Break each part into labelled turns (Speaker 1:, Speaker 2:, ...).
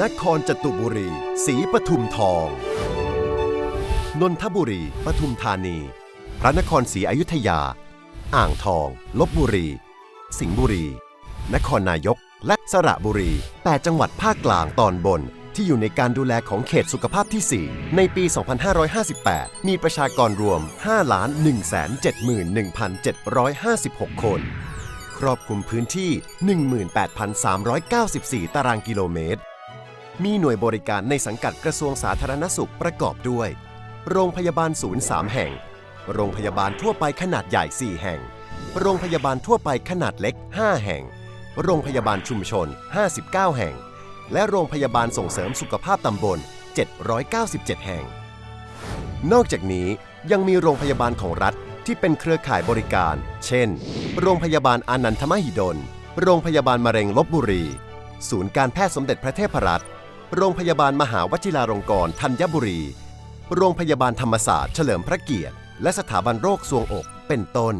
Speaker 1: นครจตุบุรีศรีปทุมทอง นนทบุรี ปทุมธานี พระนครศรีอยุธยา อ่างทอง ลบบุรี สิงห์บุรี นครนายก และสระบุรี 8 จังหวัดภาคกลางตอนบนที่อยู่ในการดูแลของเขตสุขภาพที่ 4 ในปี 2558 มีประชากรรวม 5,171,756 คน ครอบคลุมพื้นที่ 18,394 ตารางกิโลเมตร มีหน่วยบริการในสังกัดกระทรวงสาธารณสุขประกอบด้วย โรงพยาบาลศูนย์3แห่ง โรงพยาบาลทั่วไปขนาดใหญ่ 4 แห่ง โรงพยาบาลทั่วไปขนาดเล็ก 5 แห่ง โรงพยาบาลชุมชน 59 แห่ง และโรงพยาบาลส่งเสริมสุขภาพตำบล 797 แห่ง นอกจากนี้ยังมีโรงพยาบาลของรัฐที่เป็นเครือข่ายบริการ เช่น โรงพยาบาลอานันทมหิดล โรงพยาบาลมะเร็งลบบุรี ศูนย์การแพทย์สมเด็จพระเทพรัตน์ โรงพยาบาลมหาวชิราลงกรณ์ธัญบุรี โรงพยาบาลธรรมศาสตร์เฉลิมพระเกียรติ และสถาบันโรคซวงอกเป็นต้น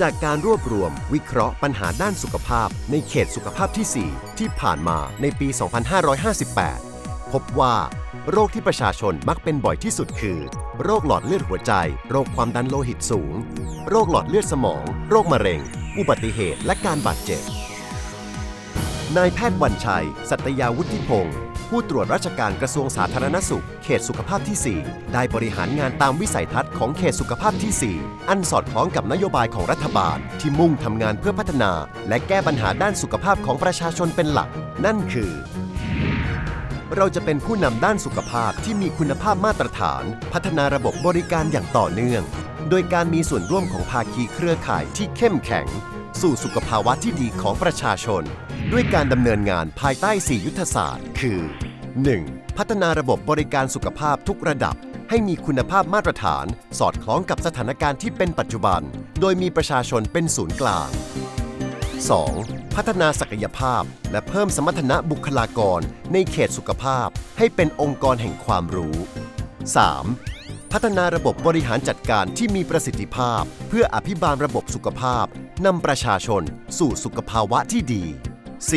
Speaker 1: จากการรวบรวมวิเคราะห์ปัญหาด้านสุขภาพในเขตสุขภาพที่ 4 ที่ผ่านมาในปี 2558 พบว่าโรคที่ประชาชนมักเป็นบ่อยที่สุดคือ โรคหลอดเลือดหัวใจ โรคความดันโลหิตสูง โรคหลอดเลือดสมอง โรคมะเร็ง อุบัติเหตุและการบาดเจ็บ นายแพทย์วันชัย สัตยาวุฒิพงศ์ผู้ตรวจราชการกระทรวงสาธารณสุข เขตสุขภาพที่ 4 ได้บริหารงานตามวิสัยทัศน์ของเขตสุขภาพที่ 4 อันสอดคล้องกับนโยบายของรัฐบาล ที่มุ่งทำงานเพื่อพัฒนา และแก้ปัญหาด้านสุขภาพของประชาชนเป็นหลัก นั่นคือ เราจะเป็นผู้นำด้านสุขภาพที่มีคุณภาพมาตรฐาน พัฒนาระบบบริการอย่างต่อเนื่อง โดยการมีส่วนร่วมของภาคีเครือข่ายที่เข้มแข็ง สู่สุขภาวะที่ดีของประชาชน ด้วยการดำเนินงานภายใต้ 4 ยุทธศาสตร์ คือ 1. พัฒนาระบบบริการสุขภาพทุกระดับ ให้มีคุณภาพมาตรฐาน สอดคล้องกับสถานการณ์ที่เป็นปัจจุบัน โดยมีประชาชนเป็นศูนย์กลาง 2. พัฒนาศักยภาพ และเพิ่มสมรรถนะบุคลากรในเขตสุขภาพ ให้เป็นองค์กรแห่งความรู้ 3. พัฒนาระบบบริหารจัดการที่มีประสิทธิภาพ เพื่ออภิบาลระบบสุขภาพนำประชาชนสู่สุขภาวะที่ดี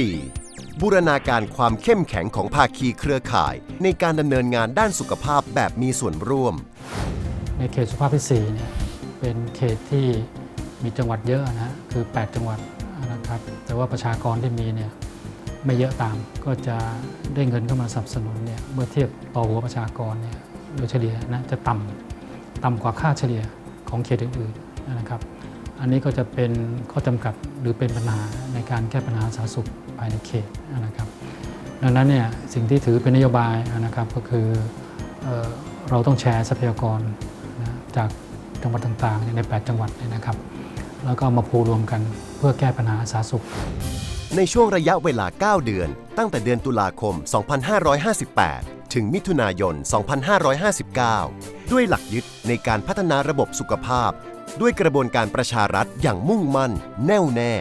Speaker 1: 4. บูรณาการความเข้มแข็งของภาคีเครือข่าย ในการดำเนินงานด้านสุขภาพแบบมีส่วนร่วม
Speaker 2: ในเขตสุขภาพที่4เนี่ยเป็นเขตที่มีจังหวัดเยอะนะฮะคือ 8 จังหวัดนะครับแต่ว่าประชากรที่มีเนี่ยไม่เยอะตามก็จะได้เงินเข้ามาสนับสนุนเนี่ยเมื่อเทียบต่อหัวประชากรเนี่ย โดยเฉลี่ยนะจะต่ำต่ำกว่าค่าเฉลี่ยของเขตอื่นๆนะครับ อันนี้ก็จะเป็นข้อจำกัดหรือเป็นปัญหาในการแก้ปัญหาสาธารณสุขภายในเขตนะครับ ดังนั้นเนี่ยสิ่งที่ถือเป็นนโยบายนะครับก็คือเออเราต้องแชร์ทรัพยากรนะจากจังหวัดต่างๆ ใน 8 จังหวัดเนี่ยนะครับ แล้วก็เอามาพูรวมกันเพื่อแก้ปัญหาสาธารณสุข
Speaker 1: ในช่วงระยะเวลา 9 เดือน ตั้งแต่เดือนตุลาคม 2558 ถึงมิถุนายน 2559 ด้วยหลักยึดในการพัฒนาระบบสุขภาพ ด้วยกระบวนการประชารัฐอย่างมุ่งมั่น แน่วแน่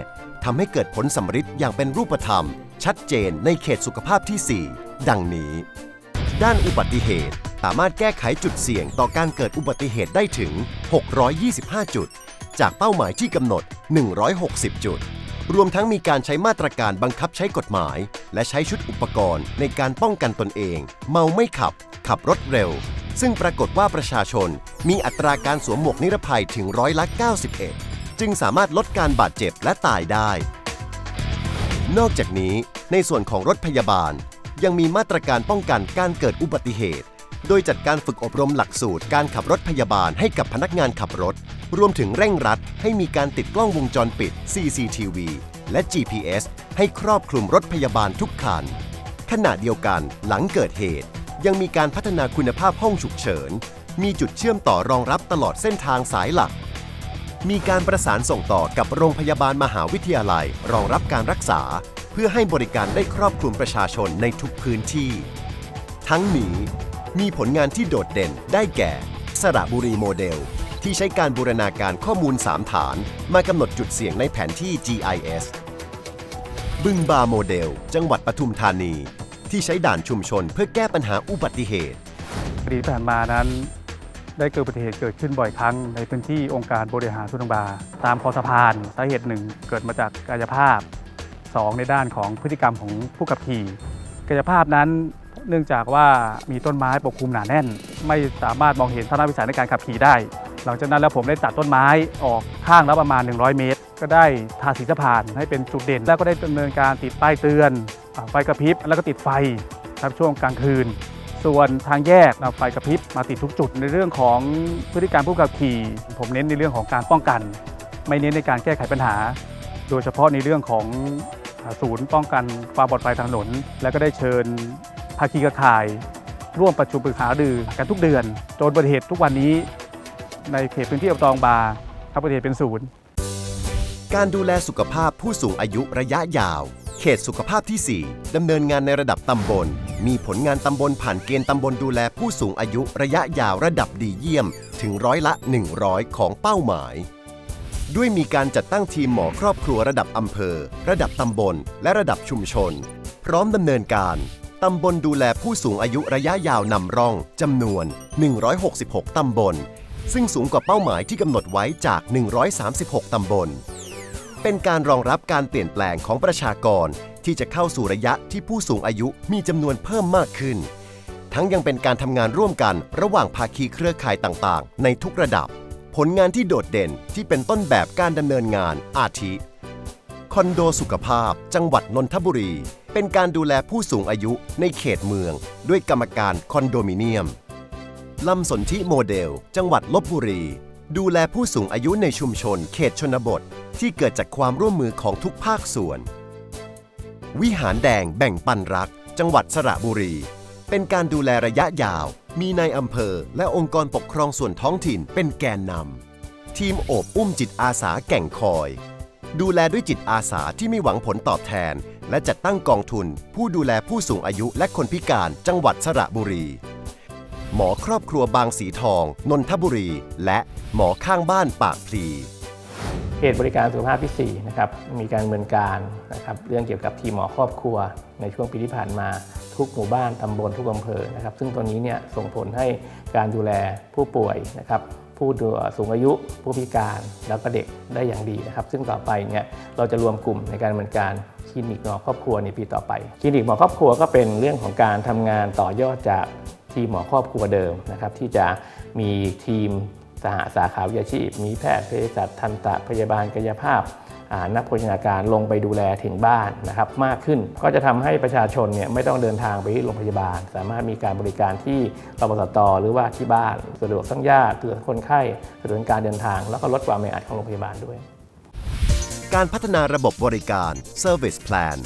Speaker 1: ทำให้เกิดผลสำฤทธิ์อย่างเป็นรูปธรรม ชัดเจนในเขตสุขภาพที่ 4 ดังนี้ ด้านอุบัติเหตุ สามารถแก้ไขจุดเสี่ยงต่อการเกิดอุบัติเหตุได้ถึง 625 จุด จากเป้าหมายที่กำหนด 160 จุด รวมทั้งมีการใช้มาตรการบังคับใช้กฎหมาย และใช้ชุดอุปกรณ์ในการป้องกันตนเอง เมาไม่ขับ ขับรถเร็ว ซึ่งปรากฏว่าประชาชนมีอัตราการสวมหมวกนิรภัยถึงร้อยละ 91 จึงสามารถลดการบาดเจ็บและตายได้ นอกจากนี้ ในส่วนของรถพยาบาล ยังมีมาตรการป้องกันการเกิดอุบัติเหตุ โดยจัดการฝึกอบรมหลักสูตรการขับรถพยาบาลให้กับพนักงานขับรถ รวมถึงเร่งรัดให้มีการติดกล้องวงจรปิด CCTV และ GPS ให้ครอบคลุมรถพยาบาลทุกคัน ขณะเดียวกันหลังเกิดเหตุ ยังมีการพัฒนาคุณภาพห้องฉุกเฉิน มีจุดเชื่อมต่อรองรับตลอดเส้นทางสายหลัก มีการประสานส่งต่อกับโรงพยาบาลมหาวิทยาลัย รองรับการรักษา เพื่อให้บริการได้ครอบคลุมประชาชนในทุกพื้นที่ ทั้งนี้มีผลงานที่โดดเด่นได้แก่ สระบุรีโมเดล ที่ใช้การบูรณาการข้อมูล 3 ฐาน มากำหนดจุดเสี่ยงในแผนที่ GIS บึงบาโมเดล จังหวัดปทุมธานี ที่ใช้ด่านชุมชนเพื่อแก้ปัญหาอุบัติเหตุ
Speaker 3: ปีที่ผ่านมานั้น ได้เกิดอุบัติเหตุเกิดขึ้นบ่อยครั้ง ในพื้นที่องค์การบริหารส่วนตำบลตามคอสะพานสาเหตุหนึ่งเกิดมาจากกายภาพ 2 ในด้านของพฤติกรรมของผู้ขับขี่กายภาพนั้นเนื่องจากว่ามีต้นไม้ปกคลุมหนาแน่น ไม่สามารถมองเห็นทัศนวิสัยในการขับขี่ได้ หลังจากนั้นแล้วผมได้ตัดต้นไม้ออกข้างละประมาณ 100 เมตร ก็ได้ทาสีสะพานให้เป็นจุดเด่น แล้วก็ได้ดำเนินการติดป้ายเตือนไฟกระพริบแล้วก็ติดไฟครับช่วงกลางคืน ส่วนทางแยกนำไฟกระพริบมาติดทุกจุดในเรื่องของพฤติกรรมผู้ขับขี่ ผมเน้นในเรื่องของการป้องกัน ไม่เน้นในการแก้ไขปัญหา โดยเฉพาะในเรื่องของศูนย์ป้องกันความปลอดภัยทางถนน และก็ได้เชิญภาคีเครือข่าย ร่วมประชุมปรึกษาหารือกันทุกเดือน จนอุบัติเหตุทุกวันนี้ ในเขตพื้นที่อบตองบาครับอุบัติเหตุเป็นศูนย์
Speaker 1: การดูแลสุขภาพผู้สูงอายุระยะยาว เขตสุขภาพที่ 4 ดำเนินงานในระดับตำบล มีผลงานตำบลผ่านเกณฑ์ตำบลดูแลผู้สูงอายุระยะยาวระดับดีเยี่ยม ถึงร้อยละ 100 ของเป้าหมาย ด้วยมีการจัดตั้งทีมหมอครอบครัวระดับอำเภอ ระดับตำบล และระดับชุมชน พร้อมดำเนินการตำบลดูแลผู้สูงอายุระยะยาวนำร่องจำนวน 166 ตำบล ซึ่งสูงกว่าเป้าหมายที่กำหนดไว้จาก 136 ตำบล เป็นการรองรับการเปลี่ยนแปลงของประชากรที่จะเข้าสู่ระยะที่ผู้สูงอายุมีจำนวนเพิ่มมากขึ้น ทั้งยังเป็นการทำงานร่วมกันระหว่างภาคีเครือข่ายต่างๆ ในทุกระดับ ผลงานที่โดดเด่นที่เป็นต้นแบบการดำเนินงานอาทิคอนโดสุขภาพ จังหวัดนนทบุรี เป็นการดูแลผู้สูงอายุในเขตเมือง ด้วยกรรมการคอนโดมิเนียม ลำสนธิโมเดล จังหวัดลบบุรี ดูแลผู้สูงอายุในชุมชนเขตชนบท ที่เกิดจากความร่วมมือของทุกภาคส่วน วิหารแดงแบ่งปันรัก จังหวัดสระบุรี เป็นการดูแลระยะยาว มีในายอำเภอ และองค์กรปกครองส่วนท้องถิ่นเป็นแกนนำทีมโอบอุ้มจิตอาสาแก่งคอย ดูแลด้วยจิตอาสาที่ไม่หวังผลตอบแทน และจัดตั้งกองทุน ผู้ดูแลผู้สูงอายุและคนพิการจังหวัดสระบุรี หมอครอบครัวบางสีทอง นนทบุรี และหมอข้างบ้านปากพลี
Speaker 4: เขตบริการสุขภาพที่ 4 นะครับ มีการดำเนินการนะครับเรื่องเกี่ยวกับทีมหมอครอบครัว ในช่วงปีที่ผ่านมาทุกหมู่บ้านตำบลทุกอำเภอนะครับ ซึ่งตัวนี้เนี่ยส่งผลให้การดูแลผู้ป่วยนะครับผู้ดูสูงอายุผู้พิการแล้วก็เด็กได้อย่างดีนะครับ ซึ่งต่อไปเนี่ยเราจะรวมกลุ่มในการดำเนินการคลินิกหมอครอบครัวในปีต่อไป คลินิกหมอครอบครัวก็เป็นเรื่องของการทำงานต่อยอดจาก ทีมหมอครอบครัวเดิมนะครับที่จะมีทีมสหสาขาวิชาชีพ มีแพทย์เภสัชทันตะพยาบาลกายภาพนักโภชนาการลงไปดูแลถึงบ้านนะครับมากขึ้นก็จะทำให้ประชาชนเนี่ยไม่ต้องเดินทางไปที่โรงพยาบาล สามารถมีการบริการที่รพสตหรือว่าที่บ้านสะดวกทั้งญาติสะดวกคนไข้สะดวกการเดินทาง แล้วก็ลดความแออัดของโรงพยาบาลด้วย
Speaker 1: การพัฒนาระบบบริการ Service Plan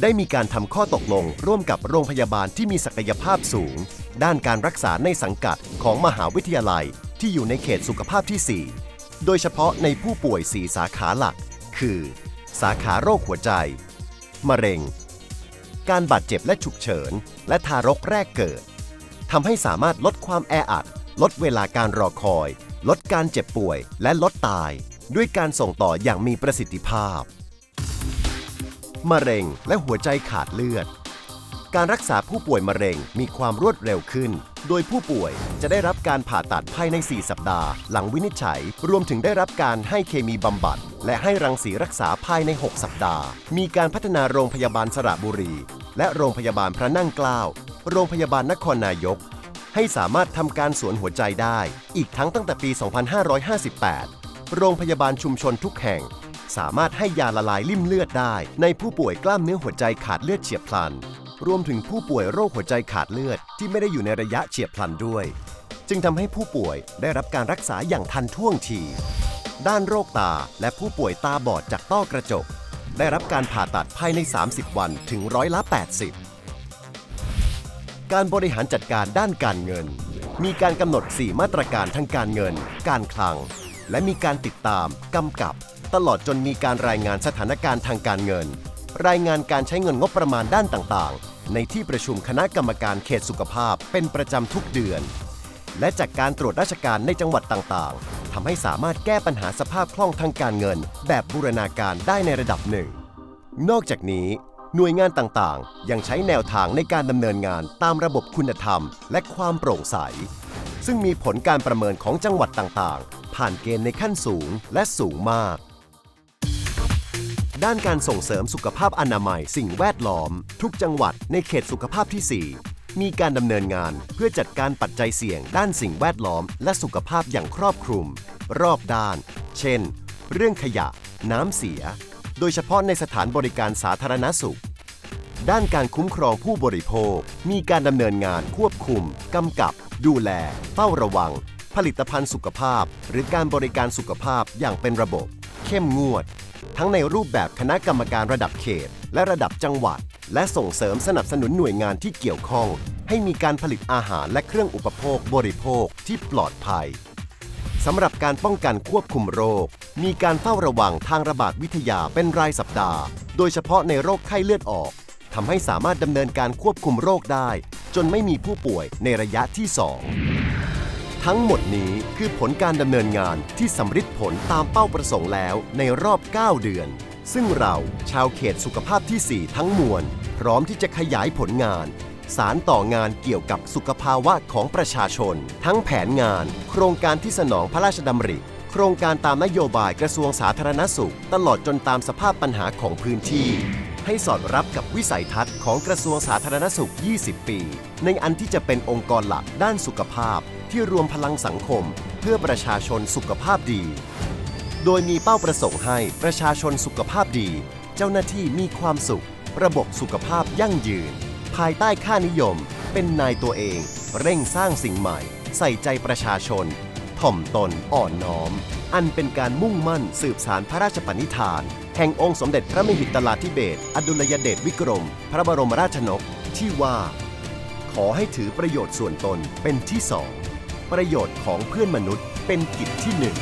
Speaker 1: ได้มีการทำข้อตกลงร่วมกับโรงพยาบาลที่มีศักยภาพสูง ด้านการรักษาในสังกัดของมหาวิทยาลัยที่อยู่ในเขตสุขภาพที่ 4 โดยเฉพาะในผู้ป่วย 4 สาขาหลัก คือ สาขาโรคหัวใจ มะเร็ง การบาดเจ็บและฉุกเฉิน และทารกแรกเกิดทำให้สามารถลดความแออัด ลดเวลาการรอคอย ลดการเจ็บป่วย และลดตาย ด้วยการส่งต่ออย่างมีประสิทธิภาพ มะเร็ง และหัวใจขาดเลือด การรักษาผู้ป่วยมะเร็งมีความรวดเร็วขึ้น โดยผู้ป่วยจะได้รับการผ่าตัดภายใน 4 สัปดาห์ หลังวินิจฉัย รวมถึงได้รับการให้เคมีบำบัด และให้รังสีรักษาภายใน 6 สัปดาห์ มีการพัฒนาโรงพยาบาลสระบุรี และโรงพยาบาลพระนั่งเกล้า โรงพยาบาลนครนายกให้สามารถทำการสวนหัวใจได้ อีกทั้งตั้งแต่ปี 2558 โรงพยาบาลชุมชนทุกแห่ง สามารถให้ยาละลายลิ่มเลือดได้ ในผู้ป่วยกล้ามเนื้อหัวใจขาดเลือดเฉียบพลัน รวมถึงผู้ป่วยโรคหัวใจขาดเลือดที่ไม่ได้อยู่ในระยะเฉียบพลันด้วย จึงทำให้ผู้ป่วยได้รับการรักษาอย่างทันท่วงทีด้านโรคตาและผู้ป่วยตาบอดจากต้อกระจก ได้รับการผ่าตัดภายใน 30 วันถึงร้อยละ 80 การบริหารจัดการด้านการเงิน มีการกำหนด 4 มาตรการทางการเงิน การคลัง และมีการติดตาม กำกับ ตลอดจนมีการรายงานสถานการณ์ทางการเงิน รายงานการใช้เงินงบประมาณด้านต่างๆ ในที่ประชุมคณะกรรมการเขตสุขภาพเป็นประจำทุกเดือน และจากการตรวจราชการในจังหวัดต่างๆทำให้สามารถแก้ปัญหาสภาพคล่องทางการเงิน แบบบูรณาการได้ในระดับหนึ่ง นอกจากนี้หน่วยงานต่างๆ ยังใช้แนวทางในการดำเนินงานตามระบบคุณธรรม และความโปร่งใส ซึ่งมีผลการประเมินของจังหวัดต่างๆ ผ่านเกณฑ์ในขั้นสูงและสูงมาก ด้านการส่งเสริมสุขภาพอนามัยสิ่งแวดล้อม ทุกจังหวัดในเขตสุขภาพที่ 4 มีการดำเนินงานเพื่อจัดการปัจจัยเสี่ยงด้านสิ่งแวดล้อม และสุขภาพอย่างครอบคลุม รอบด้าน เช่น เรื่องขยะ น้ำเสีย โดยเฉพาะในสถานบริการสาธารณสุข ด้านการคุ้มครองผู้บริโภค มีการดำเนินงานควบคุมกำกับ ดูแล เฝ้าระวัง ผลิตภัณฑ์สุขภาพ หรือการบริการสุขภาพอย่างเป็นระบบ เข้มงวด ทั้งในรูปแบบคณะกรรมการระดับเขต และระดับจังหวัด และส่งเสริมสนับสนุนหน่วยงานที่เกี่ยวข้อง ให้มีการผลิตอาหารและเครื่องอุปโภคบริโภคที่ปลอดภัยสำหรับการป้องกันควบคุมโรค มีการเฝ้าระวังทางระบาดวิทยาเป็นรายสัปดาห์ โดยเฉพาะในโรคไข้เลือดออกทำให้สามารถดำเนินการควบคุมโรคได้ จนไม่มีผู้ป่วยในระยะที่ 2 ทั้งหมดนี้คือผลการดำเนินงานที่สำเร็จผลตามเป้าประสงค์แล้วในรอบ 9 เดือน ซึ่งเราชาวเขตสุขภาพทีสี่ 4 ทั้งมวล พร้อมที่จะขยายผลงาน สารต่องานเกี่ยวกับสุขภาวะของประชาชน ทั้งแผนงาน โครงการที่สนองพระราชดำริ โครงการตามนโยบายกระทรวงสาธารณสุข ตลอดจนตามสภาพปัญหาของพื้นที่ ให้สอดรับกับวิสัยทัศน์ของกระทรวงสาธารณสุข 20 ปี ในอันที่จะเป็นองค์กรหลักด้านสุขภาพ ที่รวมพลังสังคม เพื่อประชาชนสุขภาพดี โดยมีเป้าประสงค์ให้ประชาชนสุขภาพดี เจ้าหน้าที่มีความสุข ระบบสุขภาพยั่งยืน ภายใต้ค่านิยม เป็นนายตัวเอง เร่งสร้างสิ่งใหม่ ใส่ใจประชาชน ถ่อมตนอ่อนน้อม อันเป็นการมุ่งมั่นสืบสารพระราชปณิธาน แห่งองค์สมเด็จพระมหิดลาธิเบศอดุลยเดชวิกรม พระบรมราชนกที่ว่าขอให้ถือประโยชน์ส่วนตนเป็นที่สอง ประโยชน์ของเพื่อนมนุษย์เป็นกิจที่หนึ่ง